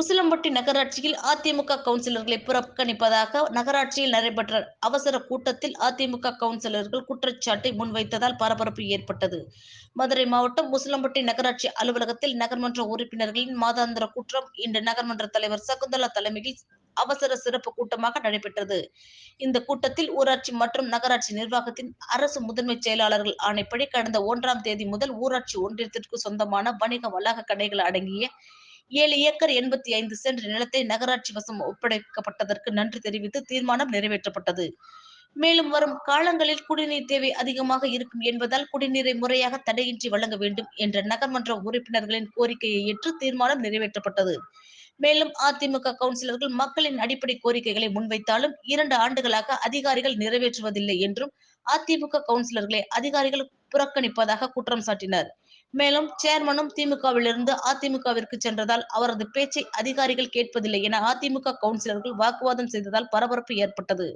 உசிலம்பட்டி நகராட்சியில் அதிமுக கவுன்சிலர்களை புறக்கணிப்பதாக நகராட்சியில் நடைபெற்ற அவசர கூட்டத்தில் அதிமுக கவுன்சிலர்கள் குற்றச்சாட்டை முன்வைத்ததால் பரபரப்பு ஏற்பட்டது. மதுரை மாவட்டம் உசிலம்பட்டி நகராட்சி அலுவலகத்தில் நகர்மன்ற உறுப்பினர்களின் மாதாந்திர கூட்டம் இன்று நகர்மன்ற தலைவர் சகுந்தலா தலைமையில் அவசர சிறப்பு கூட்டமாக நடைபெற்றது. இந்த கூட்டத்தில் ஊராட்சி மற்றும் நகராட்சி நிர்வாகத்தின் அரசு முதன்மை செயலாளர்கள் ஆணைப்படி கடந்த ஒன்றாம் தேதி முதல் ஊராட்சி ஒன்றியத்திற்கு சொந்தமான வணிக வளாக கடைகள் அடங்கிய ஏழு ஏக்கர் எண்பத்தி ஐந்து சென்ட் நிலத்தை நகராட்சி வசம் ஒப்படைக்கப்பட்டதற்கு நன்றி தெரிவித்து தீர்மானம் நிறைவேற்றப்பட்டது. மேலும் வரும் காலங்களில் குடிநீர் தேவை அதிகமாக இருக்கும் என்பதால் குடிநீரை முறையாக தடையின்றி வழங்க வேண்டும் என்ற நகர்மன்ற உறுப்பினர்களின் கோரிக்கையை ஏற்று தீர்மானம் நிறைவேற்றப்பட்டது. மேலும் அதிமுக கவுன்சிலர்கள் மக்களின் அடிப்படை கோரிக்கைகளை முன்வைத்தாலும் இரண்டு ஆண்டுகளாக அதிகாரிகள் நிறைவேற்றுவதில்லை என்றும் அதிமுக கவுன்சிலர்களை அதிகாரிகள் புறக்கணிப்பதாக குற்றம் சாட்டினர். மேலும் சேர்மனும் திமுகவிலிருந்து அதிமுகவிற்கு சென்றதால் அவரது பேச்சை அதிகாரிகள் கேட்பதில்லை என அதிமுக கவுன்சிலர்கள் வாக்குவாதம் செய்ததால் பரபரப்பு ஏற்பட்டது.